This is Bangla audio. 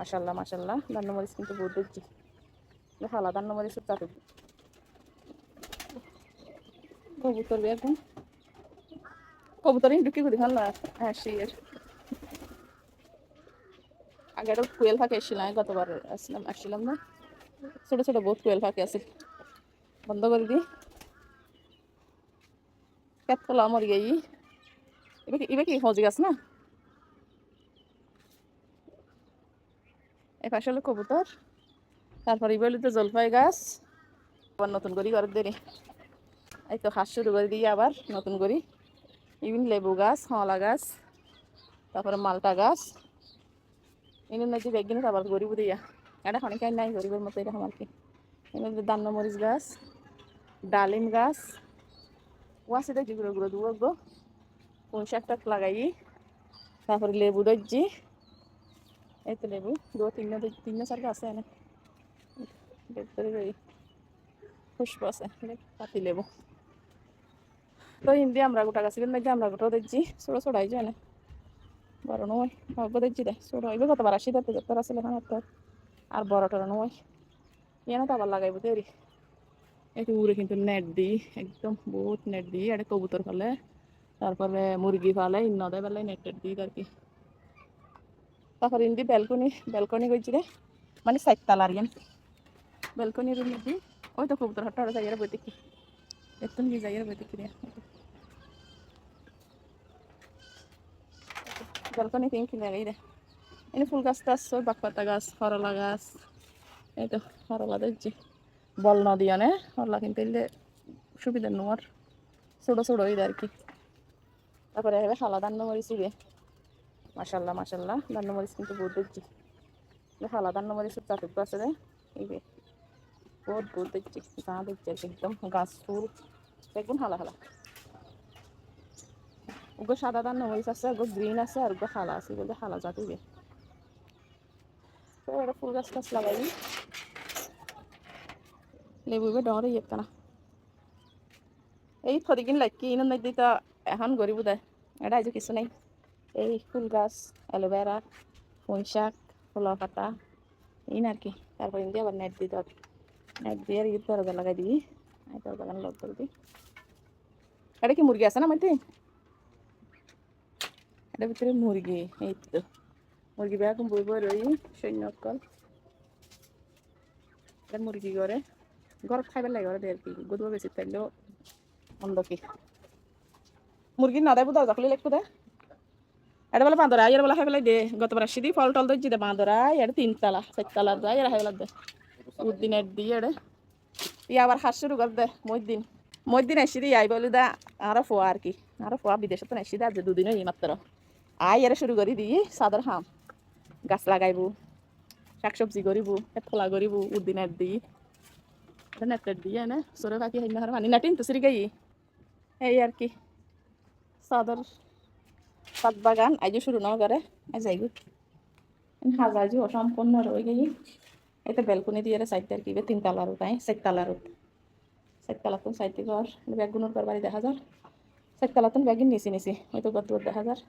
মাসাল্লাহ মাসাল্লাহ দান্ন মরিচ কিন্তু বহুত দেখছি হালা দান্ন মরিচ তাতে কবুতর এখন। কবুতর একটু কি করি ভালো হ্যাঁ শিয়ের আগে একটা কুয়েল ফাঁকে এসেছিলাম গতবার আসলাম, আসছিলাম না। ছোট ছোট বহুত কুয়েল ফাঁকে আছে। বন্ধ করে দিই। কেত কলা মরি গেই এবার কি এবার কি হজি গাছ না? এই পাশে হলো কবুতর। তারপর তো জলপাই গাছ। আবার নতুন করি ঘরের দেরি এই তো হাঁস শুরু করে দিই আবার নতুন করি। ইভিন লেবু গাছ হলা গাছ, তারপরে মালটা গাছ। এনে নাকি বেগিনে আবার গরিব দিয়া। এটা অনেকাই নাই, গরিবের মতো এরকম আর কি। এনে দান্ন মরিচ গাছ, ডালিম গাছ। ও আছে দেখি গুঁড়ো গুঁড়ো, দুবো গো পুঁই টাক লাগাই? তারপরে লেবু দজ্জি এই তো লেবু দু তিন তিন চারটা আছে এনে ওই পুষ্প আছে পাতি লেবু তো হিন্দি আমরা গোটা গাছ কিন্তু আমরা গোটা দেখছি ছোটো ছোটো আইছো এনে বড় নয় হব দেখছি দে ছোটো হইবে কতবার আসি তাতে যত আসলে এখন আর বড় টড় নয় ইয়ানো তো আবার লাগাইবো দেরি একটু উড়ে কিন্তু নেট দিই একদম বহুত নেট দিই এটা কবুতর ফেলে তারপরে মুরগি ফালে ইন্নদে বেলায় নেট টেট দিই আর কি তারপর ইন্দি ব্যালকনি ব্যালকনি রে মানে সাইততালার ইয়ান রুম দিই ওই তো কবুতর ওরা যাইয়ার বই দেখি একটু নিয়ে যাইয়ার বই দেখি ব্যালকনি তিন কিনে লাগাই রে এনে ফুল গাছ টাছ সব বাকপাতা গাছ করলা গাছ। এই তো করলা দেখছি বল নদী আনে। করলা কিনতে এলে সুবিধা নোয়ার ছোটো ছোটো ওই আর কি। তারপরে এবার হালা দান্ন মরিচ রে মাসাল্লাহ মাসাল্লাহ দান্ন মরিচ কিন্তু বহুত দেখছি। হালা দান্ন মরিচ চাটুক আছে রে। এই যে, বহুত বহুত দেখছি। গা দেখছি একদম গাছ ফুল। একদম হালা হালা। ওগো সাদা দান্ন মরিচ আছে, ওগো গ্রিন আছে, আর ওগো হালা আছে। বলতে হালা জাতি বে তো ওটা ফুল গাছ টাছ লাগাই লেবু বে ডরে ইয়ে না এই থরিকিন লাইকি ইন নাই দিতা, এখন গরিব দেয় এটা আজ কিছু নাই। এই ফুল গাছ, অ্যালোভেরা পুঁই ফুলা পাতা ইন আর কি। তারপর ইন্দি আবার নেট দিতে হবে। নেট দিয়ে আর ইয়ে দরজা লাগাই দিবি। দরজা গান লক করে দিই এটা কি মুরগি আছে না মাইতে? এটার ভিতরে মুরগি, এই তো। মুরগি বেরকম বই বই রই, সৈন্য অকল এটা মুরগি করে। ঘরত খাইবার লাগে ঘরে আর কি। গদুয়া বেশি থাকলেও অন্ধ কি। মুরগি না দেয় বুধ দখলি লাগতো দে। এটা বলে বাঁদরা, এর বলে খাইবেলাই দে, গতবার আসি দি ফল টল দিচ্ছি দে বাঁদরা এটা তিনতলা চারতলা যায়, এরা খাইবেলা দে। উদ্দিন এর। দিয়ে এড়ে ই আবার হাস শুরু কর দে মইদিন মইদিন এসি দি, আই বলি দা, আরও ফোয়া আর কি, আরও ফোয়া বিদেশে তো এসি দে, আজ দুদিন এই মাত্র। আই এরা শুরু করি দিই সাদর হাম। গাছ লাগাইবো, শাকসবজি করিব ফলা করিব, উদ্দিনের দিই নেটের দিয়ে না সরে বাকি হেন হার পানি নাটিন তো সিরি গাই। এই আর কি সাদর সাত বাগান আজ শুরু ন করে আজ যাইগু হাজাজু সম্পূর্ণ রয়ে গেই এটা বেলকনি দিয়ে সাইড আর কি তিন তালার তাই চার তালার চার তালাত সাইড ঘর ব্যাগ গুণর বাড়ি দেখা যার। চার তালাতুন ব্যাগিন নিছি নিছি হয়তো গত দেখা যার।